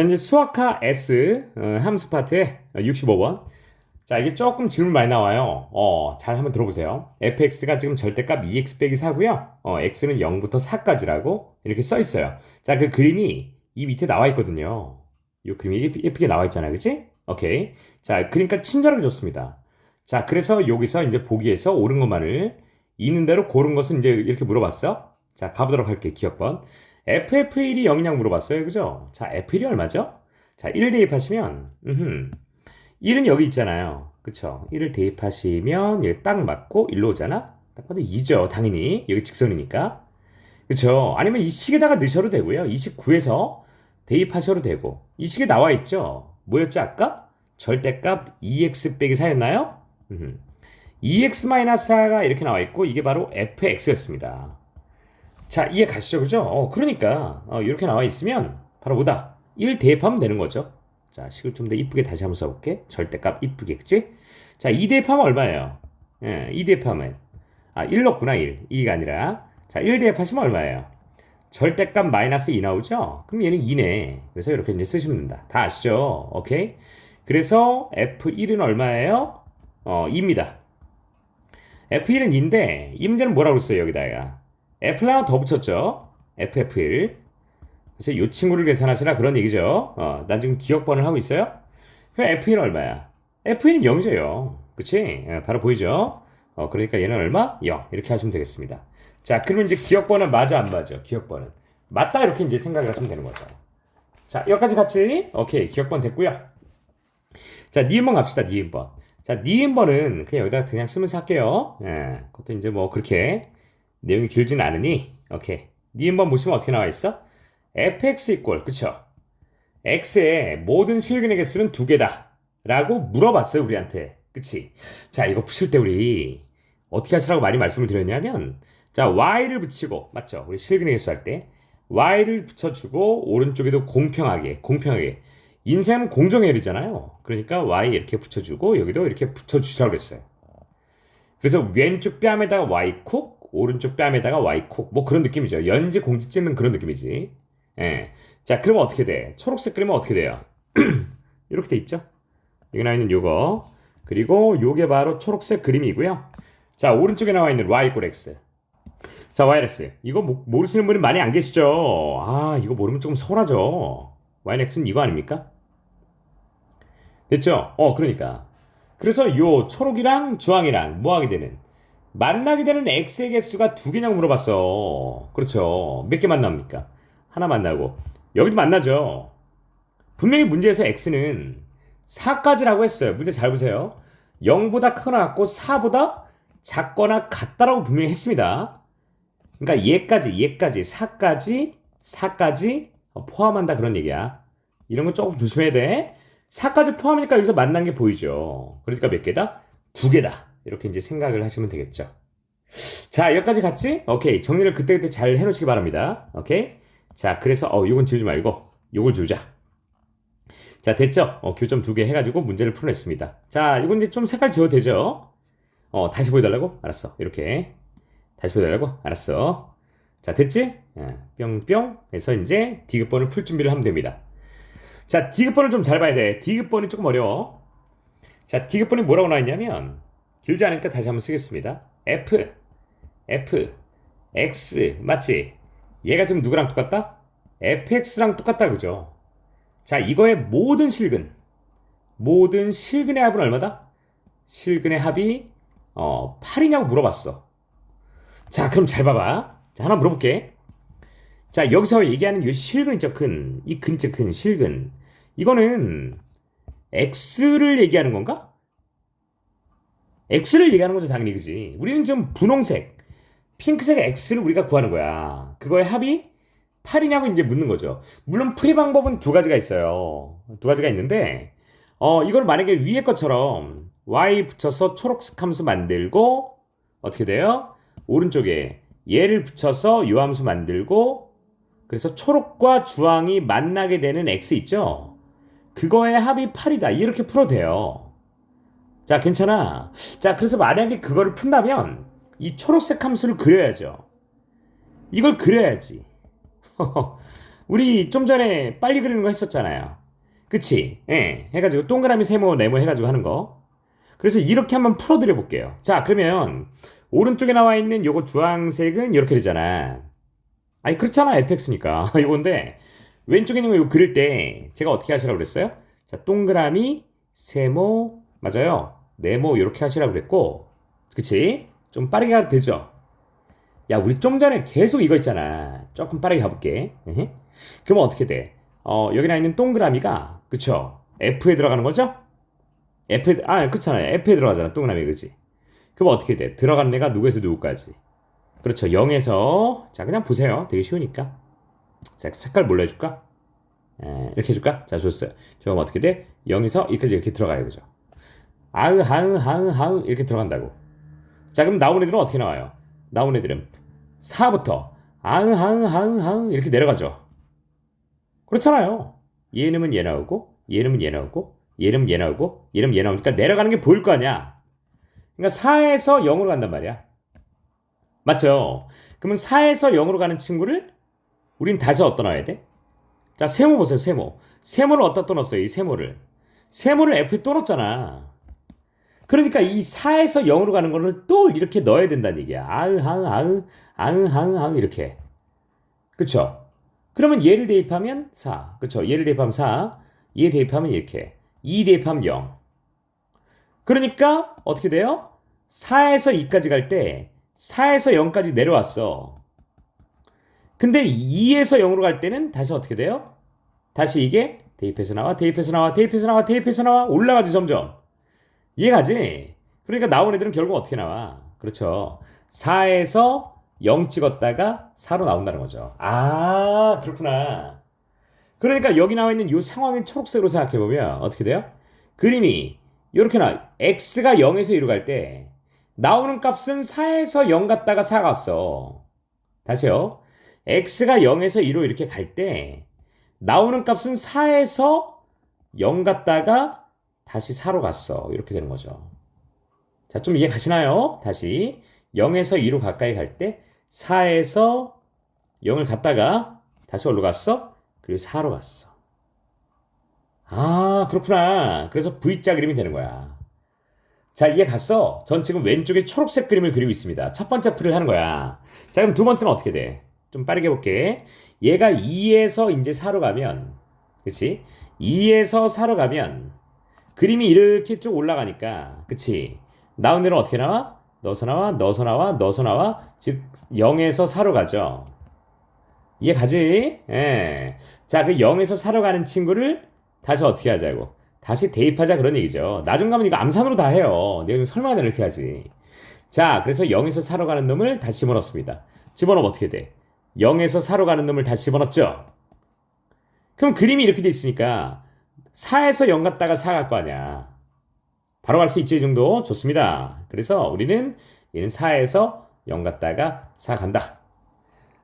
이제 수학하 S 어, 함수 파트의 65번. 자, 이게 조금 질문 많이 나와요. 어, 잘 한번 들어보세요. fx가 지금 절대값 2x 빼기 4고요. 어, x는 0부터 4까지라고 이렇게 써 있어요. 자, 그 그림이 이 밑에 나와 있거든요. 이 그림이 예쁘- 예쁘게 나와 있잖아요. 그치? 오케이. 자, 그러니까 친절하게 좋습니다. 자, 그래서 여기서 이제 보기에서 옳은 것만을 있는 대로 고른 것은 이제 이렇게 물어봤어. 자, 가보도록 할게요. 기억번. FF1이 0이냐고 물어봤어요. 그죠? 자, F1이 얼마죠? 자, 1 대입하시면, 음흠. 1은 여기 있잖아요. 그쵸? 1을 대입하시면 여기 딱 맞고 1로 오잖아? 딱 봐도 2죠. 당연히. 여기 직선이니까. 그쵸? 아니면 이 식에다가 넣으셔도 되고요. 이식 9에서 대입하셔도 되고. 이 식에 나와 있죠? 뭐였지 아까? 절대값 2x 빼기 4였나요? 2x-4가 이렇게 나와 있고 이게 바로 fx였습니다. 자, 이해 가시죠? 그죠? 어, 그러니까 어, 이렇게 나와 있으면 바로 뭐다? 1 대입하면 되는 거죠. 자, 식을 좀 더 이쁘게 다시 한번 써볼게. 절대값 그치? 자, 2 대입하면 얼마예요? 예, 2 대입하면 아, 1 넣구나, 1. 2가 아니라 자, 1 대입하시면 얼마예요? 절대값 마이너스 2 나오죠? 그럼 얘는 2네. 그래서 이렇게 이제 쓰시면 된다. 다 아시죠? 오케이? 그래서 F1은 얼마예요? 어, 2입니다. F1은 2인데 이 문제는 뭐라고 했어요, 여기다가? F를 하나 더 붙였죠. FF1. 그래서 이 친구를 계산하시라 그런 얘기죠. 어, 난 지금 기억번을 하고 있어요. 그럼 F1은 얼마야? F1은 0이죠, 0. 그치? 예, 바로 보이죠? 어, 그러니까 얘는 얼마? 0. 이렇게 하시면 되겠습니다. 자, 그러면 이제 기억번은 맞아, 안 맞아? 기억번은. 맞다, 이렇게 이제 생각을 하시면 되는 거죠. 자, 여기까지 같이. 오케이, 기억번 됐고요. 자, 니은번 갑시다, 니은번. 자, 니은번은 그냥 여기다 그냥 쓰면서 할게요. 예, 그것도 이제 뭐 그렇게 내용이 길진 않으니, 오케이. 니은번 보시면 어떻게 나와 있어? fx 이꼴, 그쵸? x의 모든 실근의 개수는 두 개다. 라고 물어봤어요, 우리한테. 그치? 자, 이거 푸실 때 우리 어떻게 하시라고 많이 말씀을 드렸냐면, 자, y를 붙이고, 맞죠? 우리 실근의 개수 할 때, y를 붙여주고, 오른쪽에도 공평하게, 공평하게. 인생은 공정해리잖아요. 그러니까 y 이렇게 붙여주고, 여기도 이렇게 붙여주시라고 그랬어요. 그래서 왼쪽 뺨에다가 y콕, 오른쪽 뺨에다가 y콕. 뭐 그런 느낌이죠. 연지 공지 찍는 그런 느낌이지. 예. 자, 그러면 어떻게 돼? 초록색 그리면 어떻게 돼요? 이렇게 돼 있죠? 여기 나와 있는 요거. 그리고 요게 바로 초록색 그림이고요. 자, 오른쪽에 나와 있는 y 꼴 x. 자, yx. 이거 모, 모르시는 분이 많이 안 계시죠? 아, 이거 모르면 조금 서운하죠. yx는 이거 아닙니까? 됐죠? 어, 그러니까. 그래서 요 초록이랑 주황이랑 뭐 하게 되는? 만나게 되는 x의 개수가 두 개냐고 물어봤어. 그렇죠. 몇 개 만납니까? 하나 만나고. 여기도 만나죠. 분명히 문제에서 x는 4까지라고 했어요. 문제 잘 보세요. 0보다 크거나 같고 4보다 작거나 같다라고 분명히 했습니다. 그러니까 얘까지, 얘까지, 4까지, 4까지 포함한다 그런 얘기야. 이런 거 조금 조심해야 돼. 4까지 포함이니까 여기서 만난 게 보이죠. 그러니까 몇 개다? 두 개다. 이렇게 이제 생각을 하시면 되겠죠. 자, 여기까지 갔지? 오케이. 정리를 그때그때 잘 해놓으시기 바랍니다. 오케이? 자, 그래서, 어, 요건 지우지 말고, 요걸 지우자. 자, 됐죠? 어, 교점 두 개 해가지고 문제를 풀어냈습니다. 자, 이건 이제 좀 색깔 지워도 되죠? 어, 다시 보여달라고? 알았어. 이렇게. 다시 보여달라고? 알았어. 자, 됐지? 예, 뿅뿅. 해서 이제 디귿번을 풀 준비를 하면 됩니다. 자, 디귿번을 좀 잘 봐야 돼. 디귿번이 조금 어려워. 자, 디귿번이 뭐라고 나와 있냐면, 길지 않으니까 다시 한번 쓰겠습니다. F, F, X, 맞지? 얘가 지금 누구랑 똑같다? fx랑 똑같다, 그죠? 자, 이거의 모든 실근. 모든 실근의 합은 얼마다? 실근의 합이, 어, 8이냐고 물어봤어. 자, 그럼 잘 봐봐. 자, 하나 물어볼게. 자, 여기서 얘기하는 이 실근 있죠, 근. 이 근즉 근, 실근. 이거는 x를 얘기하는 건가? X를 얘기하는 거죠, 당연히, 그지? 우리는 지금 분홍색, 핑크색 x를 우리가 구하는 거야. 그거의 합이 8이냐고 이제 묻는 거죠. 물론 풀이 방법은 두 가지가 있어요. 두 가지가 있는데, 어, 이걸 만약에 위에 것처럼 y 붙여서 초록색 함수 만들고, 어떻게 돼요? 오른쪽에 얘를 붙여서 요 함수 만들고, 그래서 초록과 주황이 만나게 되는 x 있죠? 그거의 합이 8이다. 이렇게 풀어도 돼요. 자, 괜찮아. 자, 그래서 만약에 그거를 푼다면, 이 초록색 함수를 그려야죠. 이걸 그려야지. 우리 좀 전에 빨리 그리는 거 했었잖아요. 그치? 예. 해가지고 동그라미 세모 네모 해가지고 하는 거. 그래서 이렇게 한번 풀어드려 볼게요. 자, 그러면 오른쪽에 나와 있는 요거 주황색은 이렇게 되잖아. 아니, 그렇잖아. fx니까. 요건데, 왼쪽에 있는 거 이거 그릴 때 제가 어떻게 하시라고 그랬어요? 자, 동그라미, 세모, 맞아요. 네모 이렇게 하시라고 그랬고, 그치? 좀 빠르게 가도 되죠? 야, 우리 좀 전에 계속 이거 있잖아. 조금 빠르게 가볼게. 그러면 어떻게 돼? 어, 여기 나 있는 동그라미가, 그쵸? F에 들어가는 거죠? F에, 아, 그렇잖아요. F에 들어가잖아. 동그라미, 그치? 그럼 어떻게 돼? 들어가는 애가 누구에서 누구까지? 그렇죠. 0에서, 자, 그냥 보세요. 되게 쉬우니까. 자, 색깔 뭘로 해줄까? 에, 이렇게 해줄까? 자, 좋았어요. 그럼 어떻게 돼? 0에서 여기까지 이렇게 들어가요. 그죠? 아으, 하으, 하으, 하으, 이렇게 들어간다고. 자, 그럼 나온 애들은 어떻게 나와요? 나온 애들은 4부터 아응, 하응, 하응, 하응, 이렇게 내려가죠. 그렇잖아요. 얘는 얘 나오고, 얘는 얘 나오고, 얘는 얘 나오고, 얘는 얘 나오니까 내려가는 게 보일 거 아니야. 그러니까 4에서 0으로 간단 말이야. 맞죠? 그러면 4에서 0으로 가는 친구를 우린 다시 어디다 놔야 돼? 자, 세모 보세요, 세모. 세모를 어디다 또 넣었어요, 이 세모를. 세모를 F에 또 넣었잖아. 그러니까 이 4에서 0으로 가는 거를 또 이렇게 넣어야 된다는 얘기야. 아으, 하으, 아으, 아으, 하으, 하으, 이렇게. 그쵸? 그러면 얘를 대입하면 4. 그쵸? 얘를 대입하면 4. 얘 대입하면 이렇게. 2 대입하면 0. 그러니까 어떻게 돼요? 4에서 2까지 갈 때 4에서 0까지 내려왔어. 근데 2에서 0으로 갈 때는 다시 어떻게 돼요? 다시 이게 대입해서 나와, 대입해서 나와, 대입해서 나와, 대입해서 나와, 올라가지 점점. 이해가지? 그러니까 나온 애들은 결국 어떻게 나와? 그렇죠. 4에서 0 찍었다가 4로 나온다는 거죠. 아, 그렇구나. 그러니까 여기 나와 있는 이 상황을 초록색으로 생각해 보면 어떻게 돼요? 그림이 이렇게 나 x가 0에서 2로 갈 때 나오는 값은 4에서 0 갔다가 4 갔어. 다시요. x가 0에서 2로 이렇게 갈 때 나오는 값은 4에서 0 갔다가 다시 4로 갔어. 이렇게 되는 거죠. 자, 좀 이해 가시나요? 다시 0에서 2로 가까이 갈 때 4에서 0을 갔다가 다시 어디로 갔어? 그리고 4로 갔어. 아, 그렇구나. 그래서 V자 그림이 되는 거야. 자, 이해 갔어? 전 지금 왼쪽에 초록색 그림을 그리고 있습니다. 첫 번째 풀을 하는 거야. 자, 그럼 두 번째는 어떻게 돼? 좀 빠르게 볼게. 얘가 2에서 이제 4로 가면, 그치? 2에서 4로 가면, 그림이 이렇게 쭉 올라가니까, 그치? 나온 대로 어떻게 나와? 넣어서 나와, 넣어서 나와, 넣어서 나와. 즉, 0에서 4로 가죠. 이해 가지? 예. 자, 그 0에서 4로 가는 친구를 다시 어떻게 하자고? 다시 대입하자 그런 얘기죠. 나중 가면 이거 암산으로 다 해요. 내가 설마 이렇게 하지. 자, 그래서 0에서 4로 가는 놈을 다시 집어넣습니다. 집어넣으면 어떻게 돼? 0에서 4로 가는 놈을 다시 집어넣었죠? 그럼 그림이 이렇게 돼 있으니까 4에서 0 갔다가 4 갈 거 아니야. 바로 갈 수 있죠, 이 정도? 좋습니다. 그래서 우리는 얘는 4에서 0 갔다가 4 간다.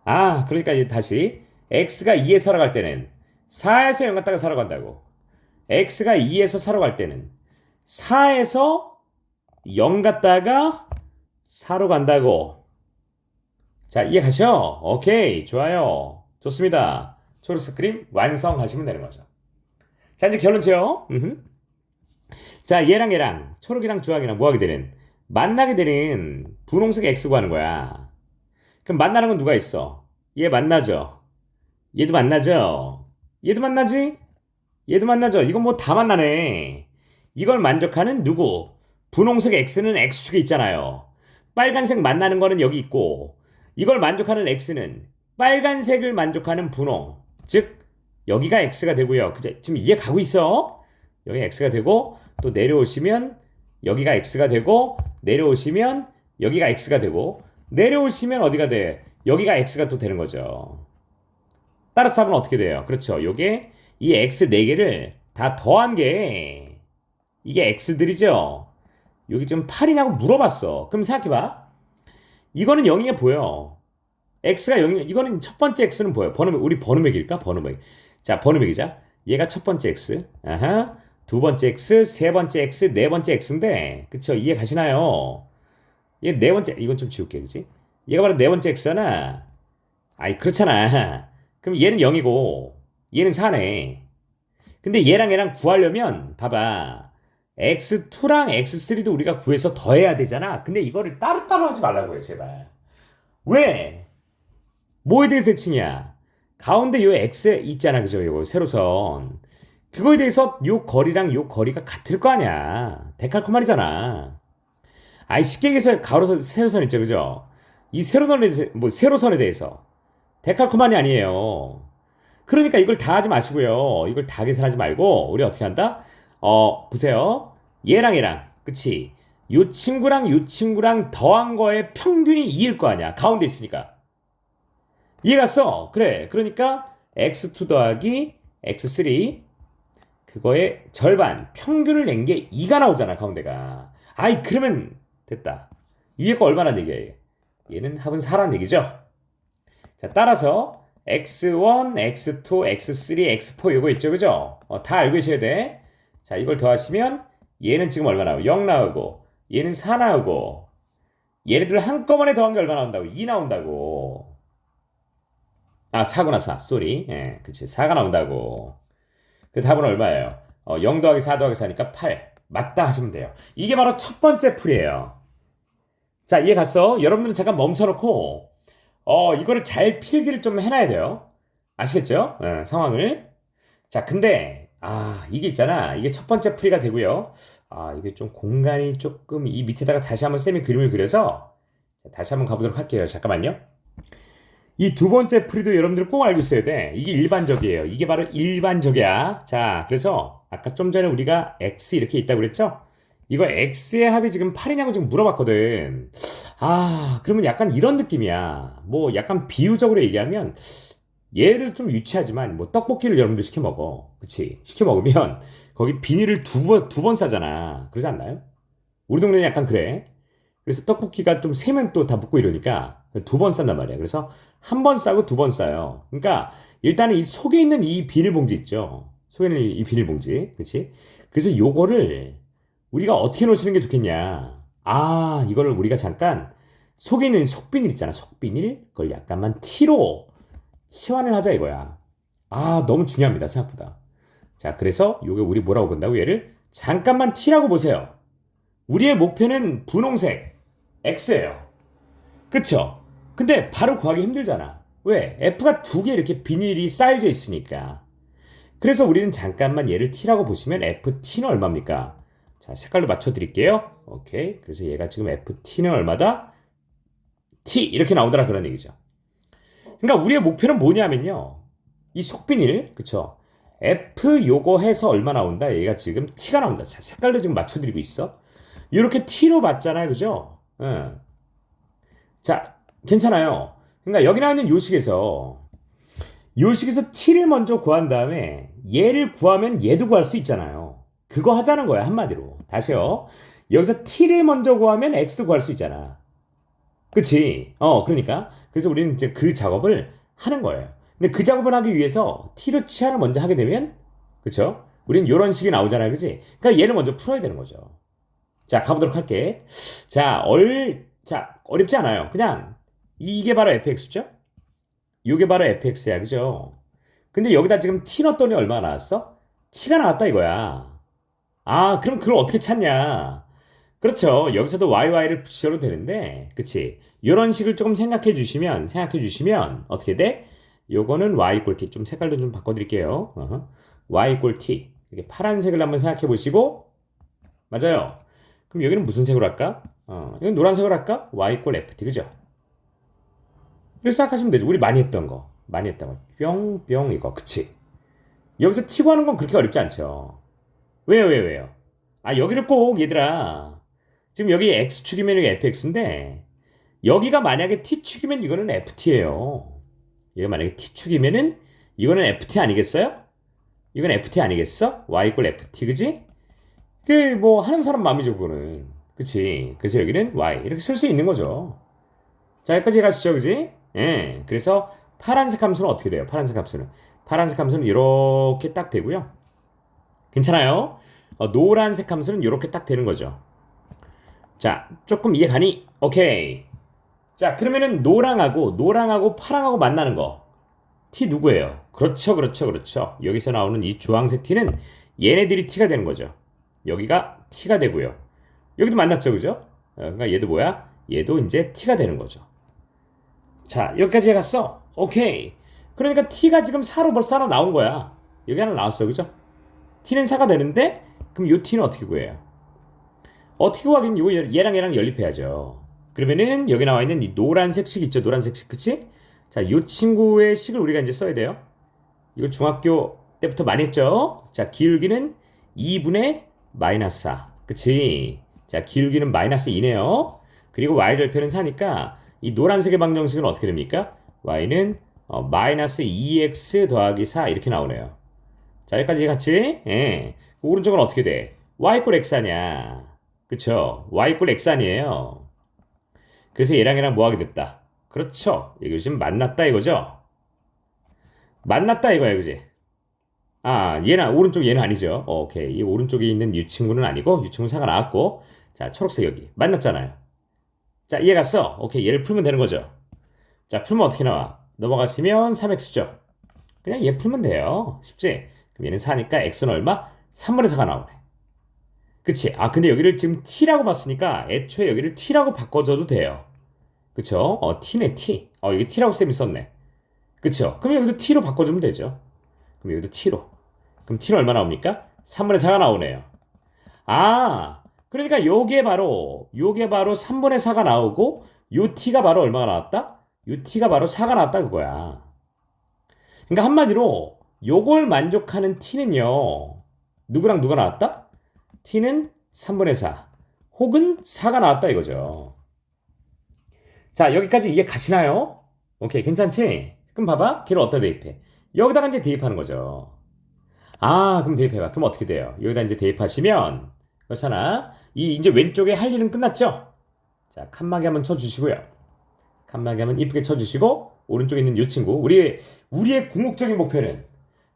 아, 그러니까 이제 다시 x가 2에서 4로 갈 때는 4에서 0 갔다가 4로 간다고. x가 2에서 4로 갈 때는 4에서 0 갔다가 4로 간다고. 자, 이해 가셔? 오케이, 좋아요. 좋습니다. 초록색 그림 완성하시면 되는 거죠. 자, 이제 결론 지어. 음흠. 자, 얘랑 얘랑, 초록이랑 주황이랑 뭐 하게 되는? 만나게 되는 분홍색 x 구하는 거야. 그럼 만나는 건 누가 있어? 얘 만나죠? 얘도 만나죠? 얘도 만나지? 얘도 만나죠? 이건 뭐 다 만나네. 이걸 만족하는 누구? 분홍색 x는 x축에 있잖아요. 빨간색 만나는 거는 여기 있고, 이걸 만족하는 x는 빨간색을 만족하는 분홍. 즉, 여기가 x가 되고요. 그죠? 지금 이해 가고 있어? 여기 x가 되고, 또 내려오시면 여기가 x가 되고, 내려오시면 여기가 x가 되고, 내려오시면 어디가 돼? 여기가 x가 또 되는 거죠. 따라서 답은 어떻게 돼요? 그렇죠. 요게 이 x 4개를 다 더한 게 이게 x들이죠. 여기 지금 8이냐고 물어봤어. 그럼 생각해봐. 이거는 0이게 보여. x가 0이 이거는 첫 번째 x는 보여. 번호맥 우리 번호맥일까? 번호맥. 자, 번호맥이자. 얘가 첫 번째 x. 아하. 두 번째 x, 세 번째 x, 네 번째 x인데. 그쵸? 이해 가시나요? 얘 네 번째 이건 좀 지울게. 그지? 얘가 바로 네 번째 x잖아. 아이 그렇잖아. 그럼 얘는 0이고 얘는 4네. 근데 얘랑 얘랑 구하려면 봐봐. x2랑 x3도 우리가 구해서 더해야 되잖아. 근데 이거를 따로따로 하지 말라고요, 제발. 왜? 뭐에 대해서 대칭이야? 가운데 요 x 있잖아, 그죠? 요거 세로선. 그거에 대해서 요 거리랑 요 거리가 같을 거 아니야. 데칼코말이잖아. 아이 쉽게 얘기해서 가로선 세로선 있죠, 그죠? 이 세로선에 대해서 뭐 세로선에 대해서 데칼코만이 아니에요. 그러니까 이걸 다 하지 마시고요. 이걸 다 계산하지 말고 우리 어떻게 한다? 어 보세요. 얘랑 얘랑 그치? 요 친구랑 요 친구랑 더한 거의 평균이 2일 거 아니야. 가운데 있으니까. 이해갔어? 그래. 그러니까 x2 더하기 x3 그거의 절반 평균을 낸 게 2가 나오잖아 가운데가. 아이 그러면 됐다. 위에 거 얼마나 얘기해? 얘는 합은 4란 얘기죠. 자 따라서 x1, x2, x3, x4 요거 있죠 그죠? 어, 다 알고 계셔야 돼. 자 이걸 더하시면 얘는 지금 얼마 나오고 0 나오고 얘는 4 나오고 얘네들 한꺼번에 더한 게 얼마 나온다고? 2 나온다고. 아 4구나 4. 쏘리. 예, 그치 4가 나온다고. 그 답은 얼마예요? 어, 0 더하기 4 더하기 4니까 8. 맞다 하시면 돼요. 이게 바로 첫 번째 풀이에요. 자, 이해 갔어? 여러분들은 잠깐 멈춰놓고, 어, 이거를 잘 필기를 좀 해놔야 돼요. 아시겠죠? 예, 상황을. 자, 근데, 아, 이게 있잖아. 이게 첫 번째 풀이가 되고요. 아, 이게 좀 공간이 조금 이 밑에다가 다시 한번 쌤이 그림을 그려서 다시 한번 가보도록 할게요. 잠깐만요. 이 두 번째 풀이도 여러분들 꼭 알고 있어야 돼. 이게 일반적이에요. 이게 바로 일반적이야. 자, 그래서 아까 좀 전에 우리가 x 이렇게 있다고 그랬죠? 이거 x의 합이 지금 8이냐고 지금 물어봤거든. 아, 그러면 약간 이런 느낌이야. 뭐 약간 비유적으로 얘기하면 얘를 좀 유치하지만 뭐 떡볶이를 여러분들 시켜 먹어. 그치? 시켜 먹으면 거기 비닐을 두 번, 두 번 싸잖아. 그러지 않나요? 우리 동네는 약간 그래. 그래서 떡볶이가 좀 세면 또다 붙고 이러니까 두 번 싼단 말이야. 그래서 한 번 싸고 두 번 싸요. 그러니까 일단은 이 속에 있는 이 비닐봉지 있죠. 속에 있는 이 비닐봉지. 그치? 그래서 요거를 우리가 어떻게 놓치는 게 좋겠냐. 아, 이거를 우리가 잠깐 속에 있는 속비닐 있잖아. 속비닐. 그걸 약간만 T로 치환을 하자 이거야. 아, 너무 중요합니다. 생각보다. 자, 그래서 요게 우리 뭐라고 본다고 얘를 잠깐만 T라고 보세요. 우리의 목표는 분홍색 X예요. 그쵸? 근데 바로 구하기 힘들잖아. 왜? F가 두 개 이렇게 비닐이 쌓여져 있으니까. 그래서 우리는 잠깐만 얘를 T라고 보시면 FT는 얼마입니까? 자, 색깔로 맞춰 드릴게요. 오케이. 그래서 얘가 지금 FT는 얼마다? T 이렇게 나오더라 그런 얘기죠. 그러니까 우리의 목표는 뭐냐면요. 이 속비닐, 그쵸? F 요거 해서 얼마 나온다? 얘가 지금 T가 나온다. 자, 색깔로 지금 맞춰드리고 있어. 이렇게 T로 맞잖아요. 그죠? 응. 자, 괜찮아요. 그러니까 여기 나와 있는 요식에서 요식에서 T를 먼저 구한 다음에 얘를 구하면 얘도 구할 수 있잖아요. 그거 하자는 거야, 한마디로. 다시요. 여기서 T를 먼저 구하면 X도 구할 수 있잖아. 그치? 어, 그러니까. 그래서 우리는 이제 그 작업을 하는 거예요. 근데 그 작업을 하기 위해서 T로 치환을 먼저 하게 되면, 그쵸? 우리는 이런 식이 나오잖아요. 그치? 그러니까 얘를 먼저 풀어야 되는 거죠. 자, 가보도록 할게. 자, 얼, 자, 어렵지 않아요. 그냥, 이게 바로 fx죠? 이게 바로 fx야. 그죠? 근데 여기다 지금 t 넣었더니 얼마나 나왔어? t가 나왔다 이거야. 아, 그럼 그걸 어떻게 찾냐? 그렇죠. 여기서도 YY를 붙여도 되는데, 그치? 이런 식을 조금 생각해 주시면, 생각해 주시면, 어떻게 돼? 요거는 Y 꼴 T. 좀 색깔도 좀 바꿔드릴게요. 어허. Y 꼴 T. 이렇게 파란색을 한번 생각해 보시고, 맞아요. 그럼 여기는 무슨 색으로 할까? 어, 이건 노란색으로 할까? Y 꼴 FT. 그죠? 이렇게 생각하시면 되죠. 우리 많이 했던 거. 많이 했던 거. 뿅, 뿅, 이거. 그치? 여기서 T 구하는 건 그렇게 어렵지 않죠. 왜요, 왜요, 왜요? 아, 여기를 꼭, 얘들아. 지금 여기 X축이면 여기 FX인데, 여기가 만약에 T축이면 이거는 FT예요. 얘가 만약에 T축이면은, 이거는 FT 아니겠어요? 이건 FT 아니겠어? Y 꼴 FT, 그지? 그, 뭐, 하는 사람 마음이죠, 그거는. 그치? 그래서 여기는 Y. 이렇게 쓸 수 있는 거죠. 자, 여기까지 가시죠, 그지? 예. 그래서 파란색 함수는 어떻게 돼요? 파란색 함수는. 파란색 함수는 이렇게 딱 되고요. 괜찮아요? 어, 노란색 함수는 이렇게 딱 되는 거죠. 자, 조금 이해 가니? 오케이. 자, 그러면은 노랑하고 노랑하고 파랑하고 만나는 거. t 누구예요? 그렇죠, 그렇죠, 그렇죠. 여기서 나오는 이 주황색 t는 얘네들이 t가 되는 거죠. 여기가 t가 되고요. 여기도 만났죠, 그죠? 어, 그러니까 얘도 뭐야? 얘도 이제 t가 되는 거죠. 자, 여기까지 해갔어. 오케이. 그러니까 t가 지금 4로 벌써 하나 나온 거야. 여기 하나 나왔어, 그죠? t는 4가 되는데, 그럼 요 t는 어떻게 구해요? 어떻게 구하긴 이거 얘랑 얘랑 연립해야죠. 그러면은 여기 나와 있는 이 노란색 식 있죠, 노란색 식, 그치? 자, 이 친구의 식을 우리가 이제 써야 돼요. 이거 중학교 때부터 많이 했죠? 자, 기울기는 2분의 마이너스 4. 그치? 자, 기울기는 마이너스 2네요. 그리고 y절편은 4니까 이 노란색의 방정식은 어떻게 됩니까? y는 어, 마이너스 2x 더하기 4 이렇게 나오네요. 자, 여기까지 같이. 예. 그 오른쪽은 어떻게 돼? y 꼴 x 아니야. 그쵸? y 꼴 x 아니에요. 그래서 얘랑 얘랑 뭐 하게 됐다? 그렇죠. 이거 지금 만났다 이거죠? 만났다 이거야, 그지? 아, 얘는 오른쪽 얘는 아니죠. 어, 오케이. 이 오른쪽에 있는 이 친구는 아니고 이 친구 사가 나왔고 자, 초록색 여기 만났잖아요. 자, 이해 갔어? 오케이. 얘를 풀면 되는 거죠. 자, 풀면 어떻게 나와? 넘어가시면 3x죠. 그냥 얘 풀면 돼요. 쉽지? 그럼 얘는 4니까 x는 얼마? 3분의 4가 나오네. 그치? 아, 근데 여기를 지금 t라고 봤으니까 애초에 여기를 t라고 바꿔줘도 돼요. 그쵸? 어, t네, t. 어, 여기 t라고 쌤이 썼네. 그쵸? 그럼 여기도 t로 바꿔주면 되죠. 그럼 여기도 t로. 그럼 t는 얼마 나옵니까? 3분의 4가 나오네요. 아, 그러니까 요게 바로, 요게 바로 3분의 4가 나오고, 요 t가 바로 얼마가 나왔다? 요 t가 바로 4가 나왔다 그거야. 그러니까 한마디로, 요걸 만족하는 t는요, 누구랑 누가 나왔다? t는 3분의 4, 혹은 4가 나왔다 이거죠. 자, 여기까지 이해 가시나요? 오케이, 괜찮지? 그럼 봐봐. 걔를 어디다 대입해? 여기다가 이제 대입하는 거죠. 아, 그럼 대입해봐. 그럼 어떻게 돼요? 여기다 이제 대입하시면, 그렇잖아. 이 이제 왼쪽에 할 일은 끝났죠? 자, 칸막이 한번 쳐주시고요. 칸막이 한번 이쁘게 쳐주시고, 오른쪽에 있는 이 친구. 우리, 우리의 궁극적인 목표는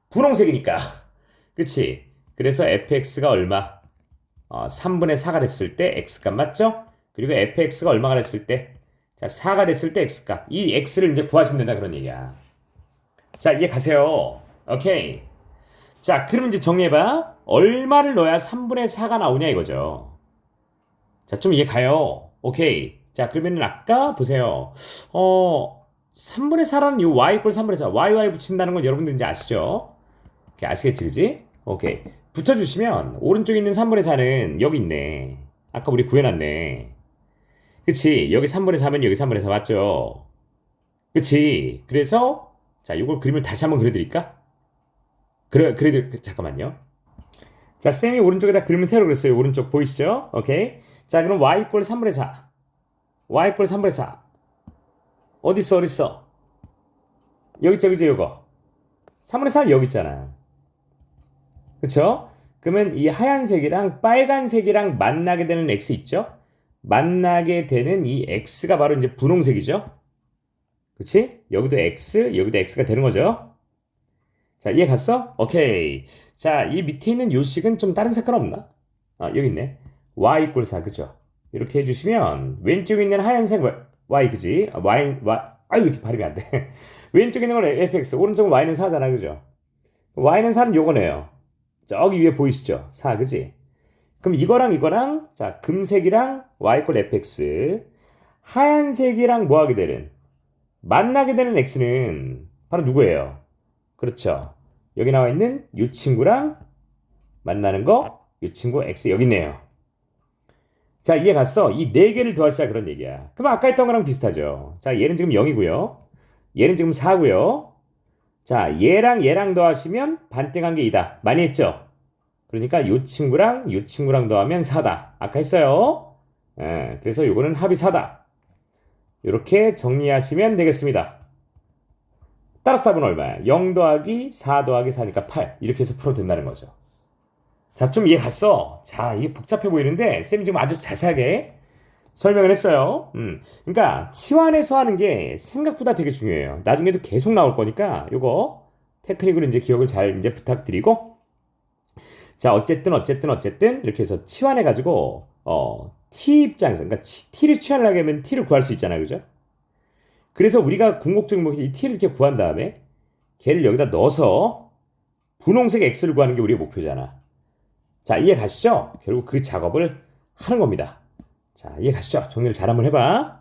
분홍색이니까. 그치? 그래서 fx가 얼마? 어, 3분의 4가 됐을 때 x값 맞죠? 그리고 fx가 얼마가 됐을 때? 자, 4가 됐을 때 x값. 이 x를 이제 구하시면 된다 그런 얘기야. 자, 이해 가세요. 오케이. 자, 그럼 이제 정리해봐. 얼마를 넣어야 3분의 4가 나오냐 이거죠. 자, 좀 이해 가요. 오케이. 자, 그러면은 아까 보세요. 어, 3분의 4라는 이 y 이퀄 3분의 4. y, y 붙인다는 건 여러분들 이제 아시죠? 오케이, 아시겠지, 그지? 오케이. 붙여주시면 오른쪽에 있는 3분의 4는 여기 있네. 아까 우리 구해놨네. 그치? 여기 3분의 4면 여기 3분의 4 맞죠? 그치? 그래서 자, 이걸 그림을 다시 한번 그려드릴까? 그래, 그래도 잠깐만요. 자, 쌤이 오른쪽에다 그림을 새로 그렸어요. 오른쪽 보이시죠? 오케이. 자, 그럼 y 이퀄 3분의 4. y 이퀄 3분의 4. 어디 있어? 어디 있어? 여기 있죠, 그죠, 요거. 3분의 4 여기 있잖아요. 그쵸? 그러면 이 하얀색이랑 빨간색이랑 만나게 되는 x 있죠? 만나게 되는 이 x가 바로 이제 분홍색이죠? 그치? 여기도 x, 여기도 x가 되는 거죠? 자, 이해 갔어? 오케이. 자, 이 밑에 있는 요식은 좀 다른 색깔 없나? 아, 여기 있네. Y 이꼴 4, 그죠? 이렇게 해주시면, 왼쪽에 있는 하얀색 y, 그지? 아, y, y, 아유, 이렇게 발음이 안 돼. 왼쪽에 있는 건 fx, 오른쪽은 y는 4잖아, 그죠? y는 4는 요거네요. 저기 위에 보이시죠? 4, 그지? 그럼 이거랑 이거랑, 자, 금색이랑 y 꼴 fx, 하얀색이랑 뭐 하게 되는? 만나게 되는 x는 바로 누구예요? 그렇죠. 여기 나와 있는 이 친구랑 만나는 거, 이 친구 x 여기 있네요. 자, 이해 갔어? 이 네 개를 더하시자 그런 얘기야. 그럼 아까 했던 거랑 비슷하죠. 자, 얘는 지금 0이고요. 얘는 지금 4고요. 자, 얘랑 얘랑 더하시면 반띵한 게 2다. 많이 했죠? 그러니까 이 친구랑 이 친구랑 더하면 4다. 아까 했어요. 예, 그래서 요거는 합이 4다. 이렇게 정리하시면 되겠습니다. 따라서 답은 얼마야? 0 더하기 4 더하기 4니까 8. 이렇게 해서 풀어도 된다는 거죠. 자, 좀 이해 갔어? 자, 이게 복잡해 보이는데, 쌤이 지금 아주 자세하게 설명을 했어요. 음. 그러니까, 치환해서 하는 게 생각보다 되게 중요해요. 나중에도 계속 나올 거니까, 요거, 테크닉으로 이제 기억을 잘 이제 부탁드리고, 자, 어쨌든, 어쨌든, 어쨌든, 이렇게 해서 치환해 가지고, 어, t 입장에서, 그러니까 t를 취하려면 t를 구할 수 있잖아요. 그죠? 그래서 우리가 궁극적인 목이 이 t를 이렇게 구한 다음에 걔를 여기다 넣어서 분홍색 x를 구하는 게 우리의 목표잖아. 자, 이해 가시죠? 결국 그 작업을 하는 겁니다. 자, 이해 가시죠? 정리를 잘 한번 해봐.